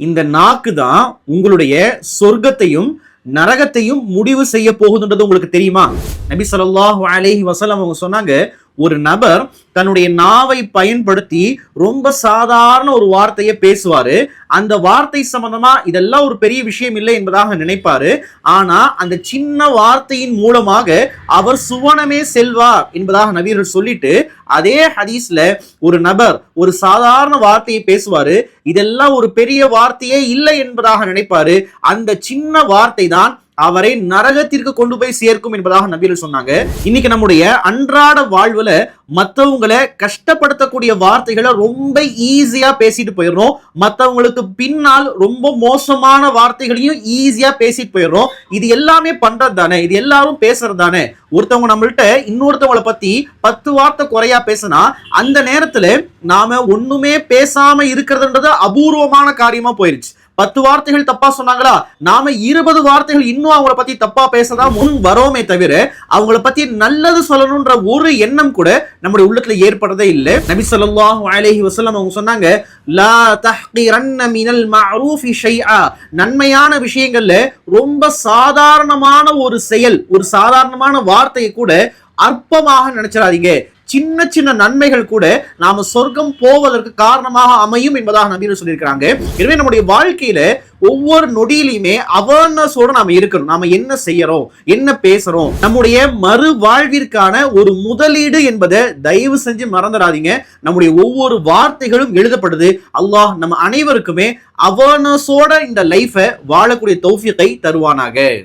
இந்த நாக்கு தான் உங்களுடைய சொர்க்கத்தையும் நரகத்தையும் முடிவு செய்ய போகுதுன்றது உங்களுக்கு தெரியுமா? நபி ஸல்லல்லாஹு அலேஹி வசலம் அவங்க சொன்னாங்க ஒரு நபர் தன்னுடைய நாவை பயன்படுத்தி ரொம்ப சாதாரண ஒரு வார்த்தையை பேசுவாரு. அந்த வார்த்தை சம்பந்தமா இதெல்லாம் ஒரு பெரிய விஷயம் இல்லை என்பதாக நினைப்பாரு. ஆனா அந்த சின்ன வார்த்தையின் மூலமாக அவர் சுவனமே செல்வார் என்பதாக நவீர்கள் சொல்லிட்டு அதே ஹதீஸ்ல ஒரு நபர் ஒரு சாதாரண வார்த்தையை பேசுவாரு. இதெல்லாம் ஒரு பெரிய வார்த்தையே இல்லை என்பதாக நினைப்பாரு. அந்த சின்ன வார்த்தை தான் அவரை நரகத்திற்கு கொண்டு போய் சேர்க்கும் என்பதாக நபிகள் சொன்னாங்க. இன்னைக்கு நம்முடைய அன்றாட வாழ்வுல மத்தவங்களை கஷ்டப்படுத்தக்கூடிய வார்த்தைகளை ரொம்ப ஈஸியா பேசிட்டு போயிடுறோம். மத்தவங்களுக்கு பின்னால் ரொம்ப மோசமான வார்த்தைகளையும் ஈஸியா பேசிட்டு போயிடுறோம். இது எல்லாமே பண்றது தானே? இது எல்லாரும் பேசுறது தானே? ஒருத்தவங்க நம்மள்ட்ட இன்னொருத்தவங்கள பத்தி பத்து வார்த்தை குறையா பேசினா அந்த நேரத்துல நாம ஒண்ணுமே பேசாம இருக்கிறதுன்றது அபூர்வமான காரியமா போயிருச்சு. பத்து வார்த்தைகள் தப்பா சொன்னாங்களா? நாம இருபது வார்த்தைகள் இன்னும் அவங்கள பத்தி தப்பா பேசதான் முன் வரோமே தவிர அவங்கள பத்தி நல்லது சொல்லணும்ன்ற ஒரு எண்ணம் கூட நம்முடைய உள்ளத்துல ஏற்படுறதே இல்லை. நபி சொல்லாஹ் அலைஹி வசலம் அவங்க சொன்னாங்க லா தஹ்கிரன்ன மினல் மஅரூஃபி ஷைஆ. நன்மையான விஷயங்கள்ல ரொம்ப சாதாரணமான ஒரு செயல் ஒரு சாதாரணமான வார்த்தையை கூட அற்பமாக நினைச்சிடாதீங்க. சின்ன சின்ன நன்மைகள் கூட நாம சொர்க்கம் போவதற்கு காரணமாக அமையும் என்பதாக நபீர் சொல்லியிருக்கிறாங்க. எனவே நம்முடைய வாழ்க்கையில ஒவ்வொரு நொடியிலையுமே அவேர்னஸோட நாம இருக்கணும். நாம என்ன செய்யறோம்? என்ன பேசுறோம்? நம்முடைய மறு வாழ்விற்கான ஒரு முதலீடு என்பதை தயவு செஞ்சு மறந்துடாதீங்க. நம்முடைய ஒவ்வொரு வார்த்தைகளும் எழுதப்படுது. அல்லாஹ் நம்ம அனைவருக்குமே அவேர்னஸோட இந்த லைஃபை வாழக்கூடிய தௌஃபியத்தை தருவானாக.